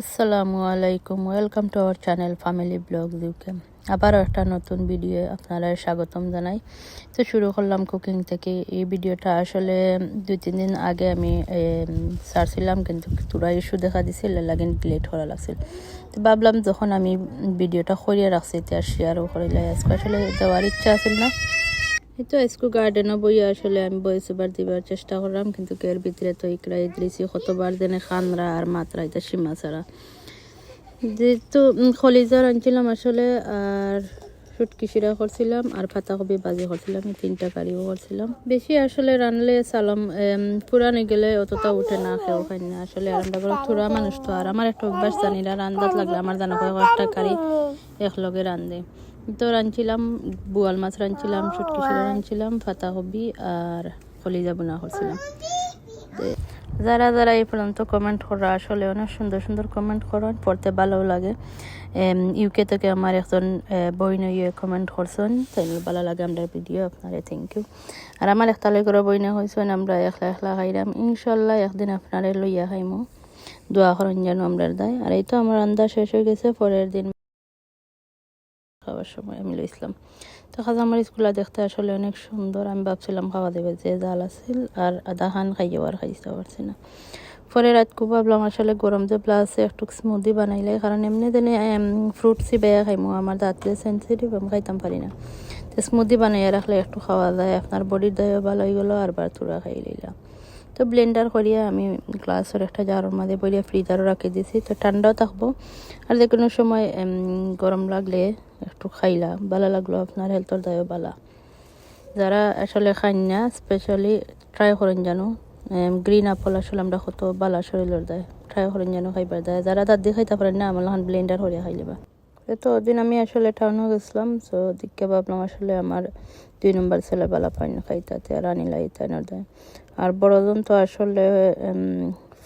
আসসালামু আলাইকুম, welcome to our channel family blog UK আবারও একটা নতুন ভিডিও আপনারা স্বাগতম জানাই। তো শুরু করলাম কুকিং থেকে। এই ভিডিওটা আসলে দুই, তিন দিন আগে আমি সারছিলাম, কিন্তু তোরা ইস্যু দেখা দিছিল লাগিন ডিলেট করা লাগছিল। তো ভাবলাম যখন আমি ভিডিওটা করিয়ে রাখছি আর শেয়ারও করিলে আজকে আসলে দেওয়ার ইচ্ছা আছিল না। তো স্কুল গার্ডেনও বই আসলে আমি বই এবার দিবার চেষ্টা করলাম, কিন্তু এর ভিতরে তো ইকরা ইদ্রিসি কতবার দেনে খানরা আর মাত্রা এটা সীমা ছাড়া। যেহেতু খলিজার আনছিলাম আসলে, আর শুটকি শিরা করছিলাম আর পাতাকপি বাজি করছিলাম, এই তিনটা কারিও করছিলাম। বেশি আসলে রানলে সালাম পুরানে গেলে অতটা উঠে না, খেয়েও খাই না। আসলে আমরা করে থোড়া মানুষ তো। আর আমার একটা অভ্যাস জানি না রান্দাত লাগলে আমার জানা কয়েকটা কারি একলগে রান্ধে। তো রাঁধছিলাম, বোয়াল মাছ রাঁধছিলাম শুটকি শিরা রাঁধছিলাম পাতাকপি আর কলিজা বোনা করছিলাম। যারা যারা এই পর্যন্ত কমেন্ট করা, আসলে অনেক সুন্দর সুন্দর কমেন্ট করেন পড়তে ভালো লাগে। ইউকে থেকে আমার একজন বইন ইয়ে কমেন্ট করছেন তাই ভালো লাগে আমরা ভিডিও আপনারে থ্যাংক ইউ আর আমার একটা লই করে বইনে হয়েছেন আমরা একলা একলা খাইলাম ইনশাল্লাহ একদিন আপনারে লইয়া খাইমো। দোয়া করেন যেন আমরা দেয় আর এই তো আমার রান্না শেষ হয়ে গেছে, পরের দিন খাওয়ার সময় আমি লইছিলাম। তো খাজামার স্কুলে দেখতে আসলে অনেক সুন্দর। আমি ভাবছিলাম, খাওয়া দেবে যে জাল আছিল আর আধা খান খাইও আর খাইতে পারছি না। পরে রাত খুব ভাবলাম, আসলে গরম যে প্লাস একটু স্মুদি বানাইলে, কারণ এমনি দিনে ফ্রুটসই বেয়া খাইমো। আমার দাঁতলে সেন্সিটিভ আমি খাইতাম পারি না। তো স্মুদি বানাইয়া রাখলে একটু খাওয়া যায়। আপনার বডির দয়ও ভালো হয়ে গেলো আর বার তুরা খাই লইলাম তো ব্লেন্ডার করিয়া আমি গ্লাসের একটা জারের মধ্যে বইয়া ফ্রিজারও রাখি দিছি। তো ঠান্ডাও থাকব। আর যে কোনো সময় গরম লাগলে একটু খাইলা ভালো লাগল আপনার হেলথর দায়ও বালা যারা আসলে খাই না স্পেশালি ট্রাই করেন জানো। গ্রিন আপল আসলে আমরা কত বালা শরীরের দেয়। ট্রাই করেন যেন খাইবার দেয়। যারা তার দিয়ে খাইতে পারেন না আমার ব্লেন্ডার করিয়া খাই যাবা তো ওদিন আমি আসলে টাউনও গেছিলাম সো দিকে ভাবলাম আসলে আমার দুই নম্বর ছেলে বেলা পাই না খাইতাতে আর আনিলা ইতানোর দেয়। আর বড়জন তো আসলে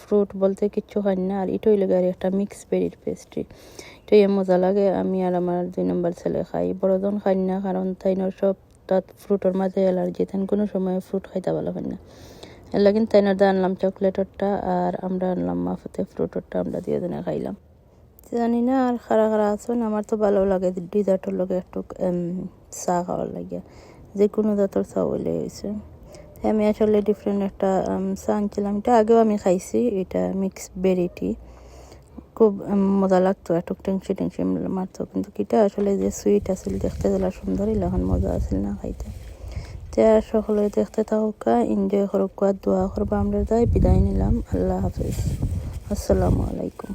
ফ্রুট বলতে কিচ্ছু খাই না, আর এটাই লাগে আর একটা মিক্স বেরির পেস্ট্রি এটাই মজা লাগে, আমি আর আমার দুই নম্বর ছেলে খাই। বড়জন খাই না, কারণ তাইনোর সব তাত ফ্রুটের মাঝে অ্যালার্জি তাই কোনো সময় ফ্রুট খাইতে ভালো হয় না। এর লাগিন তাইনোর দিয়ে আনলাম চকলেটরটা আর আমরা আনলাম মাফতে ফ্রুটরটা আমরা দিয়ে দিনে খাইলাম। জানি না আর খারা খারা আছেন আমার তো ভালো লাগে। ডিজার্টের লগে একটু চা খাওয়ার লাগে। যে কোনো জাতের চা বলে হয়েছে। আমি আসলে ডিফারেন্ট একটা চা আনছিলাম। এটা আগেও আমি খাইছি, এটা মিক্স বেরিটি খুব মজা লাগতো একটু টেনশি টেনশি মারতো। কিন্তু কিটা আসলে যে সুইট আছিল, দেখতে গেলে সুন্দরই এখন মজা আছিল না খাইতে। তে সকলে দেখতে থাকুকা এনজয় করুক দোয়া করব। আমরা তাই বিদায় নিলাম। আল্লাহ হাফিজ। আসসালামু আলাইকুম।